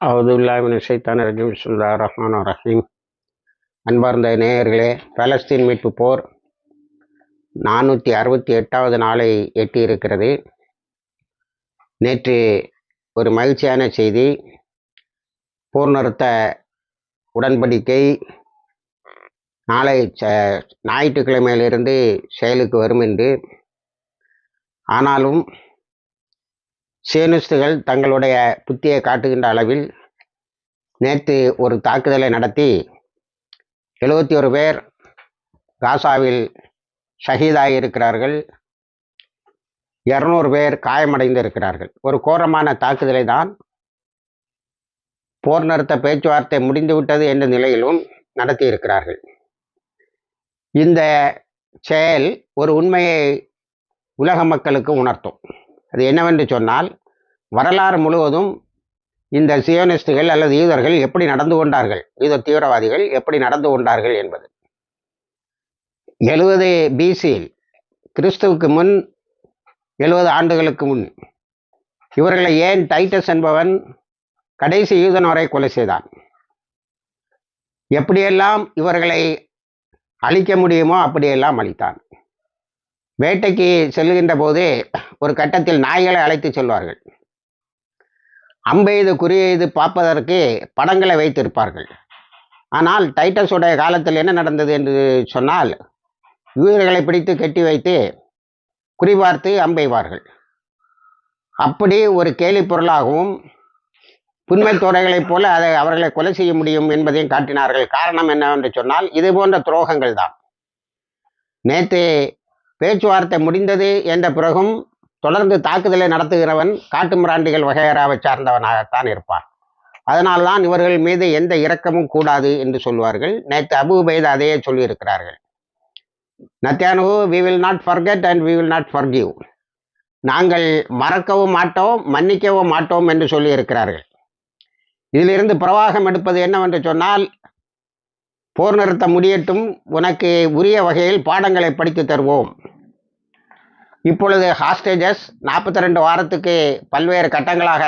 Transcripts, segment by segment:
அவுதுல்லாமின் ரஜீம். சுல்லா ரஹ்மான் ரஹீம். அன்பார்ந்த நேயர்களே பலஸ்தீன் மீட்பு போர் நானூற்றி அறுபத்தி எட்டாவது நாளை எட்டியிருக்கிறது. நேற்று ஒரு மகிழ்ச்சியான செய்தி போர் நிறுத்த உடன்படிக்கை நாளை ச ஞாயிற்றுக்கிழமையிலிருந்து செயலுக்கு வரும் என்று. ஆனாலும் சியனிஸ்டுகள் தங்களுடைய புத்தியை காட்டுகின்ற அளவில் நேற்று ஒரு தாக்குதலை நடத்தி எழுபத்தி ஒரு பேர் காசாவில் ஷஹீதாகி இருக்கிறார்கள் இரநூறு பேர் காயமடைந்து இருக்கிறார்கள் ஒரு கோரமான தாக்குதலை தான் போர் நிறுத்த பேச்சுவார்த்தை முடிந்துவிட்டது என்ற நிலையிலும் நடத்தி இருக்கிறார்கள் இந்த செயல் ஒரு உண்மையை உலக மக்களுக்கு உணர்த்தும். அது என்னவென்று சொன்னால் வரலாறு முழுவதும் இந்த சியோனிஸ்டுகள் அல்லது யூதர்கள் எப்படி நடந்து கொண்டார்கள் யூத தீவிரவாதிகள் எப்படி நடந்து கொண்டார்கள் என்பது. எழுபது பிசியில் கிறிஸ்துவுக்கு முன் எழுபது ஆண்டுகளுக்கு முன் இவர்களை ஏன் டைட்டஸ் என்பவன் கடைசி யூதன் வரை கொலை செய்தான்? எப்படியெல்லாம் இவர்களை அழிக்க முடியுமோ அப்படியெல்லாம் அழித்தான். வேட்டைக்கு செல்லுகின்ற போது ஒரு கட்டத்தில் நாய்களை அழைத்து செல்வார்கள். அம்பெய்து குறியெய்து பார்ப்பதற்கு படங்களை வைத்திருப்பார்கள். ஆனால் டைட்டஸுடைய காலத்தில் என்ன நடந்தது என்று சொன்னால் வீரர்களை பிடித்து கட்டி வைத்து குறிபார்த்து அம்பெய்வார்கள். அப்படி ஒரு கேலி பொருளாகவும் புண்மை துறைகளைப் போல அதை அவர்களை கொலை செய்ய முடியும் என்பதையும் காட்டினார்கள். காரணம் என்னவென்று சொன்னால் இது போன்ற துரோகங்கள் தான். நேற்று பேச்சுவார்த்தை முடிந்தது என்ற பிறகும் தொடர்ந்து தாக்குதலை நடத்துகிறவன் காட்டுமிராண்டிகள் வகையறாவை சார்ந்தவனாகத்தான் இருப்பான். அதனால்தான் இவர்கள் மீது எந்த இரக்கமும் கூடாது என்று சொல்வார்கள். நேற்று அபு அதையே சொல்லியிருக்கிறார்கள். Netanyahu we will not forget and we will not forgive நாங்கள் மறக்கவும் மாட்டோம் மன்னிக்கவும் மாட்டோம் என்று சொல்லியிருக்கிறார்கள். இதிலிருந்து பிரவாகம் எடுப்பது என்னவென்று சொன்னால் போர் நிறுத்த முடியட்டும் உனக்கு உரிய வகையில் பாடங்களை படித்து தருவோம். இப்பொழுது ஹாஸ்டேஜஸ் நாற்பத்தி ரெண்டு வாரத்துக்கு பல்வேறு கட்டங்களாக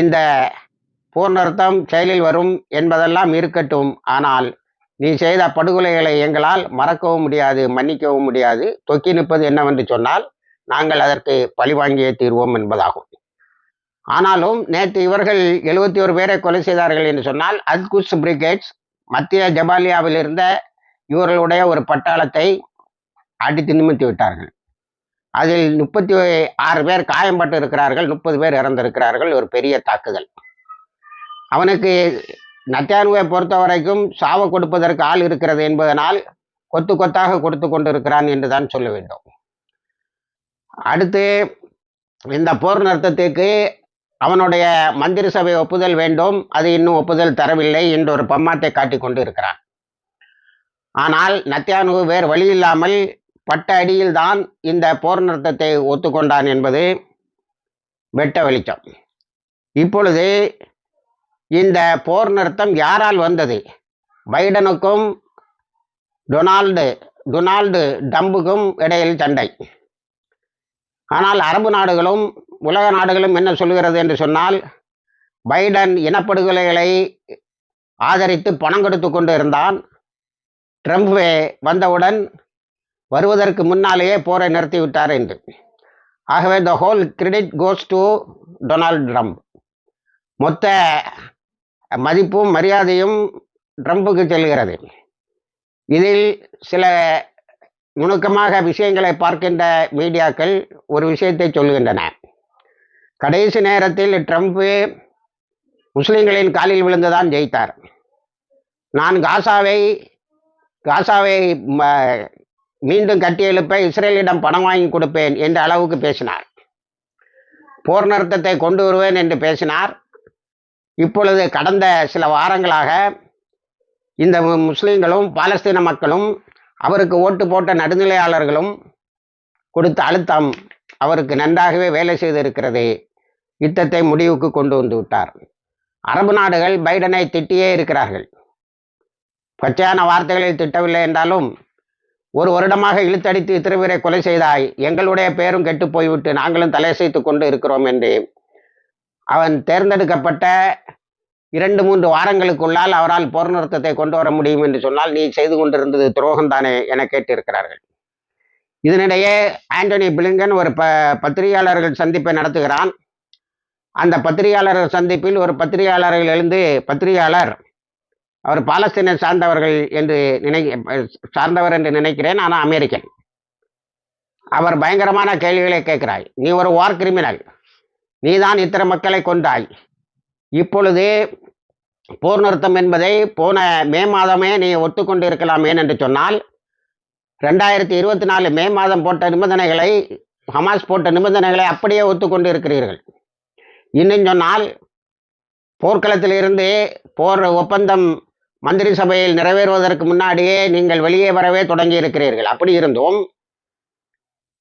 இந்த பூர்ணர்த்தம் செயலில் வரும் என்பதெல்லாம் இருக்கட்டும். ஆனால் நீ செய்த படுகொலைகளை எங்களால் மறக்கவும் முடியாது மன்னிக்கவும் முடியாது. தொக்கி நிற்பது என்னவென்று சொன்னால் நாங்கள் அதற்கு பழிவாங்கியே தீர்வோம் என்பதாகும். ஆனாலும் நேற்று இவர்கள் எழுபத்தி ஒரு பேரை கொலை செய்தார்கள் என்று சொன்னால் அல்குஸ் பிரிகேட்ஸ் மத்திய ஜபாலியாவில் இருந்த இவர்களுடைய ஒரு பட்டாளத்தை அடித்து நிமித்து விட்டார்கள். அதில் முப்பத்தி ஆறு பேர் காயம்பட்டு இருக்கிறார்கள் முப்பது பேர் இறந்திருக்கிறார்கள் ஒரு பெரிய தாக்குதல். அவனுக்கு நத்தியானுவை பொறுத்த வரைக்கும் சாவை கொடுப்பதற்கு ஆள் இருக்கிறது என்பதனால் கொத்து கொத்தாக கொடுத்து கொண்டிருக்கிறான் என்று தான் சொல்ல வேண்டும். அடுத்து இந்த போர் நிறுத்தத்திற்கு அவனுடைய மந்திரி சபை ஒப்புதல் வேண்டும். அது இன்னும் ஒப்புதல் தரவில்லை என்று ஒரு பம்மாட்டை காட்டி கொண்டு இருக்கிறான் ஆனால் நத்தியானு வேறு வழி இல்லாமல் பட்ட அடியில் தான் இந்த போர் நிறுத்தத்தை ஒத்துக்கொண்டான் என்பது வெட்ட வெளிச்சம். இப்பொழுது இந்த போர் நிறுத்தம் யாரால் வந்தது? பைடனுக்கும் டொனால்டு டொனால்டு டம்புக்கும் இடையில் சண்டை. ஆனால் அரபு நாடுகளும் உலக நாடுகளும் என்ன சொல்கிறது என்று சொன்னால் பைடன் இனப்படுகொலைகளை ஆதரித்து பணம் கொடுத்து கொண்டு இருந்தான். ட்ரம்ப் வந்தவுடன் வருவதற்கு முன்னாலேயே போரை நிறுத்திவிட்டார் என்று. ஆகவே the whole credit goes to Donald Trump மொத்த மதிப்பும் மரியாதையும் ட்ரம்புக்கு செல்கிறது. இதில் சில நுணுக்கமாக விஷயங்களை பார்க்கின்ற மீடியாக்கள் ஒரு விஷயத்தை சொல்கின்றன. கடைசி நேரத்தில் ட்ரம்ப்பு முஸ்லிம்களின் காலில் விழுந்துதான் ஜெயித்தார். நான் காசாவை காசாவை மீண்டும் கட்டியெழுப்ப இஸ்ரேலிடம் பணம் வாங்கி கொடுப்பேன் என்ற அளவுக்கு பேசினார். போர் நிறுத்தத்தை கொண்டு வருவேன் என்று பேசினார். இப்பொழுது கடந்த சில வாரங்களாக இந்த முஸ்லீம்களும் பாலஸ்தீன மக்களும் அவருக்கு ஓட்டு போட்ட நடுநிலையாளர்களும் கொடுத்த அழுத்தம் அவருக்கு நன்றாகவே வேலை செய்திருக்கிறது. யுத்தத்தை முடிவுக்கு கொண்டு வந்து விட்டார். அரபு நாடுகள் பைடனை திட்டியே இருக்கிறார்கள். பச்சையான வார்த்தைகளில் திட்டவில்லை என்றாலும் ஒரு வருடமாக இழுத்தடித்து இத்தனை கொலை செய்தாய். எங்களுடைய பேரும் கெட்டு போய்விட்டு நாங்களும் தலையசைத்து கொண்டு இருக்கிறோம் என்று அவன் தேர்ந்தெடுக்கப்பட்ட இரண்டு மூன்று வாரங்களுக்குள்ளால் அவரால் போர் நிறுத்தத்தை கொண்டு வர முடியும் என்று சொன்னால் நீ செய்து கொண்டிருந்தது துரோகம் தானே என கேட்டிருக்கிறார்கள். இதனிடையே ஆண்டனி பிளிங்கன் ஒரு ப பத்திரிகையாளர்கள் சந்திப்பை நடத்துகிறான். அந்த பத்திரிகையாளர்கள் சந்திப்பில் ஒரு பத்திரிகையாளர்கள் எழுந்து பத்திரிகையாளர் அவர் பாலஸ்தீனை சார்ந்தவர்கள் என்று நினை சார்ந்தவர் என்று நினைக்கிறேன் ஆனால் அமெரிக்கன். அவர் பயங்கரமான கேள்விகளை கேட்கிறாய். நீ ஒரு வார் கிரிமினல் நீ தான் இத்தனை மக்களை கொண்டாய் இப்பொழுது போர் நிறுத்தம் என்பதை போன மே மாதமே நீ ஒத்துக்கொண்டு இருக்கலாமே என்று சொன்னால் ரெண்டாயிரத்தி இருபத்தி நாலு மே மாதம் போட்ட நிபந்தனைகளை ஹமாஸ் போட்ட நிபந்தனைகளை அப்படியே ஒத்துக்கொண்டு இருக்கிறீர்கள் இன்னும் சொன்னால் போர்க்களத்தில் இருந்து போர் ஒப்பந்தம் மந்திரி சபையில் நிறைவேறுவதற்கு முன்னாடியே நீங்கள் வெளியே வரவே தொடங்கி இருக்கிறீர்கள். அப்படி இருந்தும்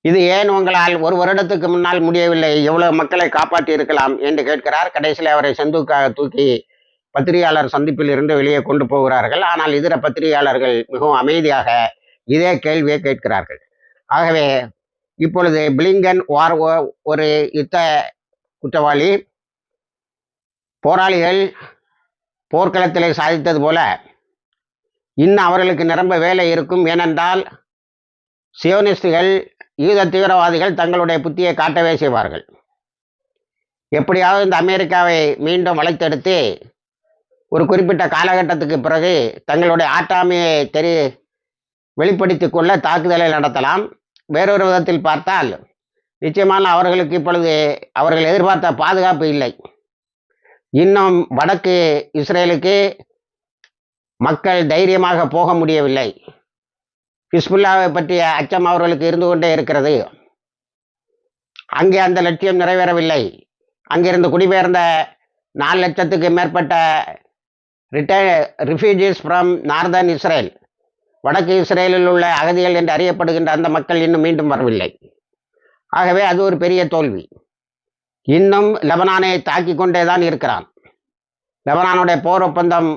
இது ஏன் உங்களால் ஒரு வருடத்துக்கு முன்னால் முடியவில்லை? எவ்வளவு மக்களை காப்பாற்றி இருக்கலாம் என்று கேட்கிறார். கடைசியில் அவரை செந்துக்காக தூக்கி பத்திரிகையாளர் சந்திப்பில் இருந்து வெளியே கொண்டு போகிறார்கள். ஆனால் இதர பத்திரிகையாளர்கள் மிகவும் அமைதியாக இதே கேள்வியை கேட்கிறார்கள். ஆகவே இப்பொழுது பிளிங்கன் வார் ஒரு யுத்த குற்றவாளி போராளிகள் போர்க்களத்திலே சாதித்தது போல இன்னும் அவர்களுக்கு நிரம்ப வேலை இருக்கும். ஏனென்றால் சியோனிஸ்டுகள் யூத தீவிரவாதிகள் தங்களுடைய புத்தியை காட்டவே செய்வார்கள். எப்படியாவது இந்த அமெரிக்காவை மீண்டும் வளைத்தெடுத்து ஒரு குறிப்பிட்ட காலகட்டத்துக்கு பிறகு தங்களுடைய ஆட்டாமையை தெரி வெளிப்படுத்தி கொள்ள தாக்குதலை நடத்தலாம். வேறொரு விதத்தில் பார்த்தால் நிச்சயமான அவர்களுக்கு இப்பொழுது அவர்கள் எதிர்பார்த்த பாதுகாப்பு இல்லை. இன்னும் வடக்கு இஸ்ரேலுக்கு மக்கள் தைரியமாக போக முடியவில்லை. ஹிஸ்புல்லாவை பற்றிய அச்சம் அவர்களுக்கு இருந்து கொண்டே இருக்கிறது. அங்கே அந்த லட்சியம் நிறைவேறவில்லை. அங்கிருந்து குடிபெயர்ந்த நாலு லட்சத்துக்கு மேற்பட்ட ரிட்டே ரிஃப்யூஜிஸ் ஃப்ரம் நார்தர்ன் இஸ்ரேல் வடக்கு இஸ்ரேலில் உள்ள அகதிகள் என்று அறியப்படுகின்ற அந்த மக்கள் இன்னும் மீண்டும் வரவில்லை. ஆகவே அது ஒரு பெரிய தோல்வி. இன்னும் லெபனானை தாக்கி கொண்டே தான் இருக்கிறான். லெபனானுடைய போர் ஒப்பந்தம்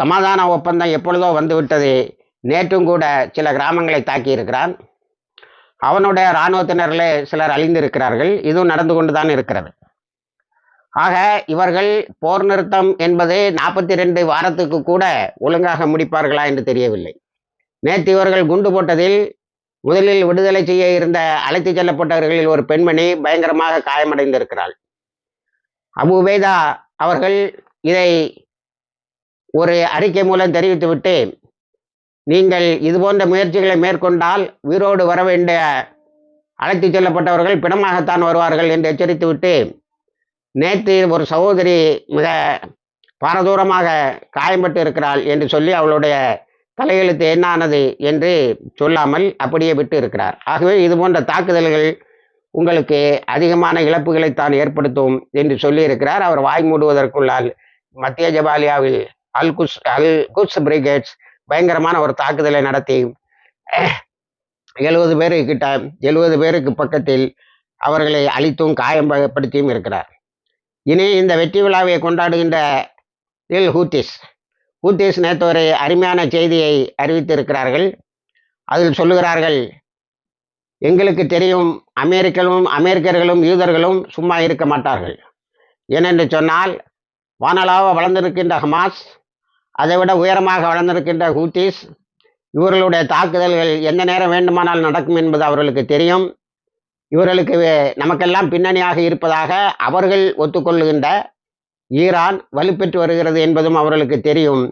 சமாதான ஒப்பந்தம் எப்பொழுதோ வந்துவிட்டது. நேற்றும் கூட சில கிராமங்களை தாக்கி இருக்கிறான் அவனுடைய இராணுவத்தினர்களே சிலர் அழிந்திருக்கிறார்கள். இதுவும் நடந்து கொண்டு தான் இருக்கிறது. ஆக இவர்கள் போர் நிறுத்தம் என்பது நாற்பத்தி ரெண்டு வாரத்துக்கு கூட ஒழுங்காக முடிப்பார்களா என்று தெரியவில்லை. நேற்று இவர்கள் குண்டு போட்டதில் முதலில் விடுதலை செய்ய இருந்த அழைத்து செல்லப்பட்டவர்களில் ஒரு பெண்மணி பயங்கரமாக காயமடைந்திருக்கிறாள். அபு உபைதா அவர்கள் இதை ஒரு அறிக்கை மூலம் தெரிவித்துவிட்டு நீங்கள் இது போன்ற முயற்சிகளை மேற்கொண்டால் உயிரோடு வர வேண்டிய அழைத்துச் செல்லப்பட்டவர்கள் பிணமாகத்தான் வருவார்கள் என்று எச்சரித்துவிட்டு நேற்று ஒரு சகோதரி மிக பாரதூரமாக காயம்பட்டு இருக்கிறாள் என்று சொல்லி அவளுடைய தலையெழுத்து என்னானது என்று சொல்லாமல் அப்படியே விட்டு இருக்கிறார் ஆகவே இது போன்ற தாக்குதல்கள் உங்களுக்கு அதிகமான இழப்புகளை தான் ஏற்படுத்தும் என்று சொல்லியிருக்கிறார். அவர் வாய் மூடுவதற்குள்ளால் மத்திய ஜபாலியாவில் அல் குஸ் அல் குஸ் பிரிகேட்ஸ் பயங்கரமான ஒரு தாக்குதலை நடத்தி எழுபது பேரு கிட்ட எழுபது பேருக்கு பக்கத்தில் அவர்களை அழித்தும் காயப்படுத்தியும் இருக்கிறார். இனி இந்த வெற்றி விழாவை கொண்டாடுகின்ற இல் ஹூத்திஸ் ஹூத்திஸ் நேற்று ஒரு அருமையான செய்தியை அறிவித்திருக்கிறார்கள். அதில் சொல்லுகிறார்கள் எங்களுக்கு தெரியும் அமெரிக்கர்களும் அமெரிக்கர்களும் யூதர்களும் சும்மா இருக்க மாட்டார்கள். ஏனென்று சொன்னால் வானலாக வளர்ந்திருக்கின்ற ஹமாஸ் அதைவிட உயரமாக வளர்ந்திருக்கின்ற ஹூத்திஸ் இவர்களுடைய தாக்குதல்கள் எந்த நேரம் வேண்டுமானால் நடக்கும் என்பது அவர்களுக்கு தெரியும். இவர்களுக்கு நமக்கெல்லாம் பின்னணியாக இருப்பதாக அவர்கள் ஒத்துக்கொள்ளுகின்ற ஈரான் வலுப்பெற்று வருகிறது என்பதும் அவர்களுக்கு தெரியும்.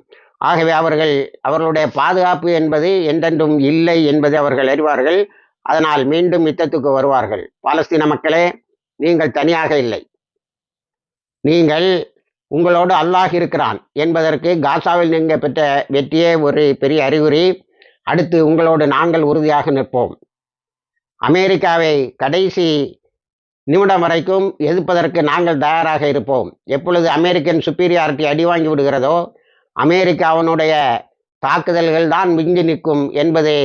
ஆகவே அவர்கள் அவர்களுடைய பாதுகாப்பு என்பது என்றென்றும் இல்லை என்பதை அவர்கள் அறிவார்கள். அதனால் மீண்டும் யுத்தத்துக்கு வருவார்கள். பாலஸ்தீன மக்களே நீங்கள் தனியாக இல்லை. நீங்கள் உங்களோடு அல்லாஹ் இருக்கிறான் என்பதற்கு காசாவில் நீங்கள் பெற்ற வெற்றியே ஒரு பெரிய அறிகுறி. அடுத்து உங்களோடு நாங்கள் உறுதியாக நிற்போம். அமெரிக்காவை கடைசி நிமிடம் வரைக்கும் எதிர்ப்பதற்கு நாங்கள் தயாராக இருப்போம். எப்பொழுது அமெரிக்கன் சுப்பீரியாரிட்டி அடி வாங்கி விடுகிறதோ அமெரிக்காவினுடைய தாக்குதல்கள் தான் மிஞ்சி நிற்கும் என்பதை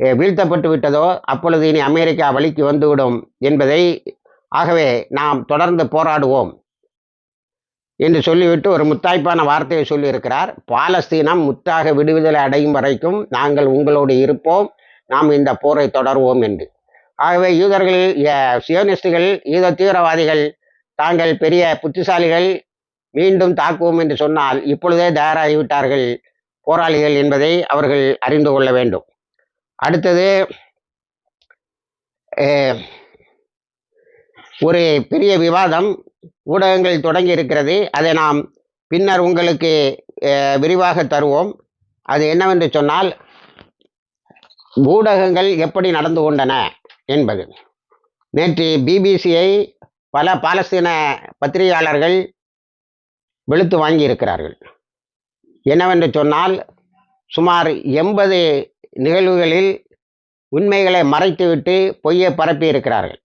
வீழ்த்தப்பட்டு விட்டதோ அப்பொழுது இனி அமெரிக்கா வழிக்கு வந்துவிடும் என்பதை ஆகவே நாம் தொடர்ந்து போராடுவோம் என்று சொல்லிவிட்டு ஒரு முத்தாய்ப்பான வார்த்தையை சொல்லியிருக்கிறார். பாலஸ்தீனம் முத்தாக விடுதலை அடையும் வரைக்கும் நாங்கள் உங்களோடு இருப்போம். நாம் இந்த போரை தொடர்வோம் என்று. ஆகவே யூதர்கள் சியோனிஸ்டுகள் யூத தீவிரவாதிகள் தாங்கள் பெரிய புத்திசாலிகள் மீண்டும் தாக்குவோம் என்று சொன்னால் இப்பொழுதே தயாராகிவிட்டார்கள் போராளிகள் என்பதை அவர்கள் அறிந்து கொள்ள வேண்டும். அடுத்தது ஒரு பெரிய விவாதம் ஊடகங்கள் தொடங்கி இருக்கிறது. அதை நாம் பின்னர் உங்களுக்கு விரிவாக தருவோம். அது என்னவென்று சொன்னால் ஊடகங்கள் எப்படி நடந்து கொண்டன? என்பது. நேற்று பிபிசியை பல பாலஸ்தீன பத்திரிகையாளர்கள் வெளுத்து வாங்கியிருக்கிறார்கள். என்னவென்று சொன்னால் சுமார் எண்பது நிகழ்வுகளில் உண்மைகளை மறைத்துவிட்டு பொய்யை பரப்பி இருக்கிறார்கள்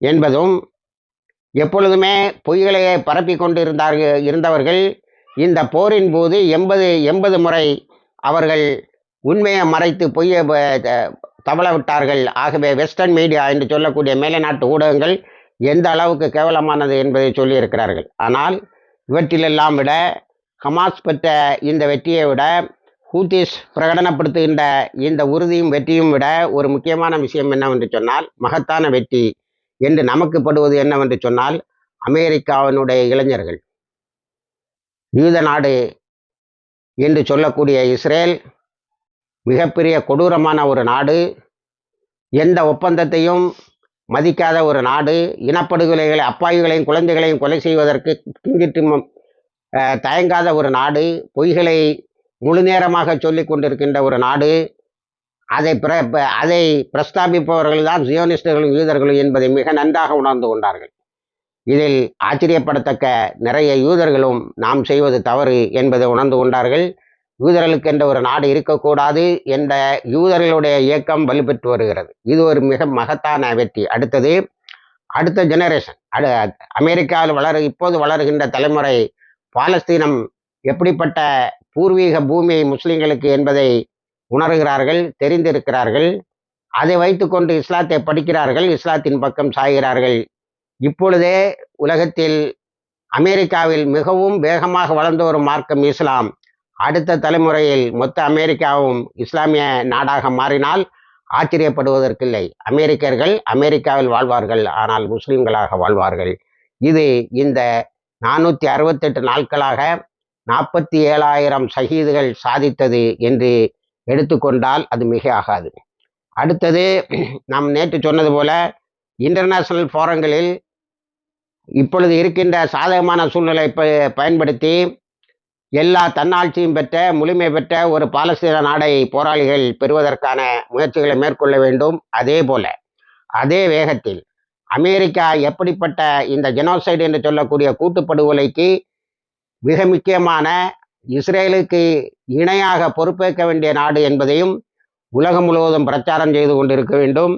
என்பதும் எப்பொழுதுமே பொய்களையே பரப்பி கொண்டு இருந்தார்கள் இருந்தவர்கள் இந்த போரின் போது எண்பது எண்பது முறை அவர்கள் உண்மையை மறைத்து பொய்யை தவள விட்டார்கள் ஆகவே வெஸ்டர்ன் மீடியா என்று சொல்லக்கூடிய மேலை நாட்டு ஊடகங்கள் எந்த அளவுக்கு கேவலமானது என்பதை சொல்லியிருக்கிறார்கள். ஆனால் இவற்றிலெல்லாம் விட ஹமாஸ் பெற்ற இந்த வெற்றியை விட ஹூத்திஸ் பிரகடனப்படுத்துகின்ற இந்த உறுதியும் வெற்றியும் விட ஒரு முக்கியமான விஷயம் என்னவென்று சொன்னால் மகத்தான வெற்றி என்று நமக்கு படுவது என்னவென்று சொன்னால் அமெரிக்காவினுடைய இளைஞர்கள். யூத நாடு என்று சொல்லக்கூடிய இஸ்ரேல் மிகப்பெரிய கொடூரமான ஒரு நாடு. எந்த ஒப்பந்தத்தையும் மதிக்காத ஒரு நாடு. இனப்படுகொலைகளை அப்பாவிகளையும் குழந்தைகளையும் கொலை செய்வதற்கு கிங்கிட்டும் தயங்காத ஒரு நாடு. பொய்களை முழு நேரமாக சொல்லிக் கொண்டிருக்கின்ற ஒரு நாடு. அதை பிர ப- அதை பிரஸ்தாபிப்பவர்கள் தான் ஜியோனிஸ்டுகளும் யூதர்களும் என்பதை மிக நன்றாக உணர்ந்து கொண்டார்கள். இதில் ஆச்சரியப்படத்தக்க நிறைய யூதர்களும் நாம் செய்வது தவறு என்பதை உணர்ந்து கொண்டார்கள். யூதர்களுக்கு என்ற ஒரு நாடு இருக்கக்கூடாது என்ற யூதர்களுடைய இயக்கம் வலுப்பெற்று வருகிறது. இது ஒரு மிக மகத்தான வெற்றி. அடுத்தது அடுத்த ஜெனரேஷன் அடு அமெரிக்காவில் வளரு இப்போது வளருகின்ற தலைமுறை பாலஸ்தீனம் எப்படிப்பட்ட பூர்வீக பூமி முஸ்லிம்களுக்கு என்பதை உணர்கிறார்கள் தெரிந்திருக்கிறார்கள். அதை வைத்துக்கொண்டு இஸ்லாத்தை படிக்கிறார்கள் இஸ்லாத்தின் பக்கம் சாய்கிறார்கள். இப்பொழுதே உலகத்தில் அமெரிக்காவில் மிகவும் வேகமாக வளர்ந்து வரும் மார்க்கம் இஸ்லாம். அடுத்த தலைமுறையில் மொத்த அமெரிக்காவும் இஸ்லாமிய நாடாக மாறினால் ஆச்சரியப்படுவதற்கில்லை. அமெரிக்கர்கள் அமெரிக்காவில் வாழ்வார்கள் ஆனால் முஸ்லிம்களாக வாழ்வார்கள். இது இந்த நானூற்றி அறுபத்தெட்டு நாட்களாக நாற்பத்தி ஏழாயிரம் சகிதுகள் சாதித்தது என்று எடுத்துக்கொண்டால் அது மிக ஆகாது அடுத்தது நாம் நேற்று சொன்னது போல இன்டர்நேஷனல் ஃபோரங்களில் இப்பொழுது இருக்கின்ற சாதகமான சூழ்நிலை ப- பயன்படுத்தி எல்லா தன்னாட்சியும் பெற்ற முழுமை பெற்ற ஒரு பாலஸ்தீன நாடை போராளிகள் பெறுவதற்கான முயற்சிகளை மேற்கொள்ள வேண்டும். அதே போல அதே வேகத்தில் அமெரிக்கா எப்படிப்பட்ட இந்த ஜெனோசைடு என்று சொல்லக்கூடிய கூட்டுப்படுகொலைக்கு மிக முக்கியமான இஸ்ரேலுக்கு இணையாக பொறுப்பேற்க வேண்டிய நாடு என்பதையும் உலகம் முழுவதும் பிரச்சாரம் செய்து கொண்டிருக்க வேண்டும்.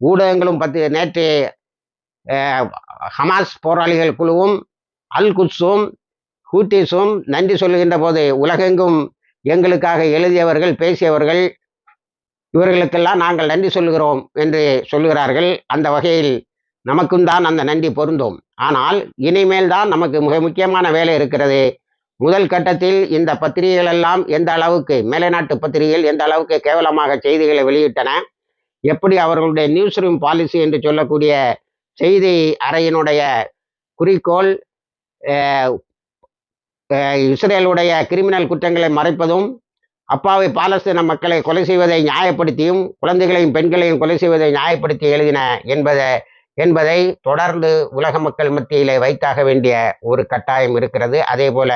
ஊடகங்களும் பற்றி நேற்று ஹமாஸ் போராளிகள் குழுவும் அல் குட்ஸும் ஹூட்டிஸும் நன்றி சொல்லுகின்ற போது உலகெங்கும் எங்களுக்காக எழுதியவர்கள் பேசியவர்கள் இவர்களுக்கெல்லாம் நாங்கள் நன்றி சொல்லுகிறோம் என்று சொல்லுகிறார்கள். அந்த வகையில் நமக்கும் தான் அந்த நன்றி பொருந்தும். ஆனால் இனிமேல் தான் நமக்கு மிக முக்கியமான வேலை இருக்கிறது. முதல் கட்டத்தில் இந்த பத்திரிகைகள் எல்லாம் எந்த அளவுக்கு மேலைநாட்டு பத்திரிகைகள் எந்த அளவுக்கு கேவலமாக செய்திகளை வெளியிட்டன எப்படி அவர்களுடைய நியூஸ் ரூம் பாலிசி என்று சொல்லக்கூடிய செய்தி அறையினுடைய குறிக்கோள் இஸ்ரேலுடைய கிரிமினல் குற்றங்களை மறைப்பதும் அப்பாவை பாலஸ்தீன மக்களை கொலை செய்வதை நியாயப்படுத்தியும் குழந்தைகளையும் பெண்களையும் கொலை செய்வதை நியாயப்படுத்தி எழுதின என்பதை என்பதை தொடர்ந்து உலக மக்கள் மத்தியிலே வைத்தாக வேண்டிய ஒரு கட்டாயம் இருக்கிறது. அதே போல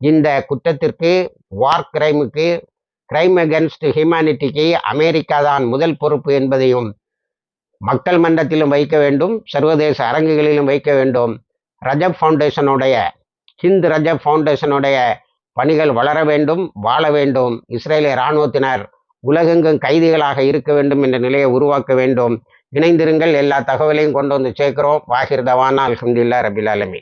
இந்த குற்றத்திற்கு வார் கிரைமுக்கு கிரைம் அகென்ஸ்ட் ஹியூமனிட்டிக்கு அமெரிக்கா தான் முதல் பொறுப்பு என்பதையும் மக்கள் மன்றத்திலும் வைக்க வேண்டும் சர்வதேச அரங்குகளிலும் வைக்க வேண்டும். ரஜப் ஃபவுண்டேஷனுடைய ஹிந்த் ரஜ ஃபவுண்டேஷனுடைய பணிகள் வளர வேண்டும் வாழ வேண்டும். இஸ்ரேலிய இராணுவத்தினர் உலகெங்கும் கைதிகளாக இருக்க வேண்டும் என்ற நிலையை உருவாக்க வேண்டும். இணைந்திருங்கள் எல்லா தகவலையும் கொண்டு வந்து சேர்க்கிறோம். வாகிர் தவானா அல்ஹம்துலில்லாஹ் ரபில்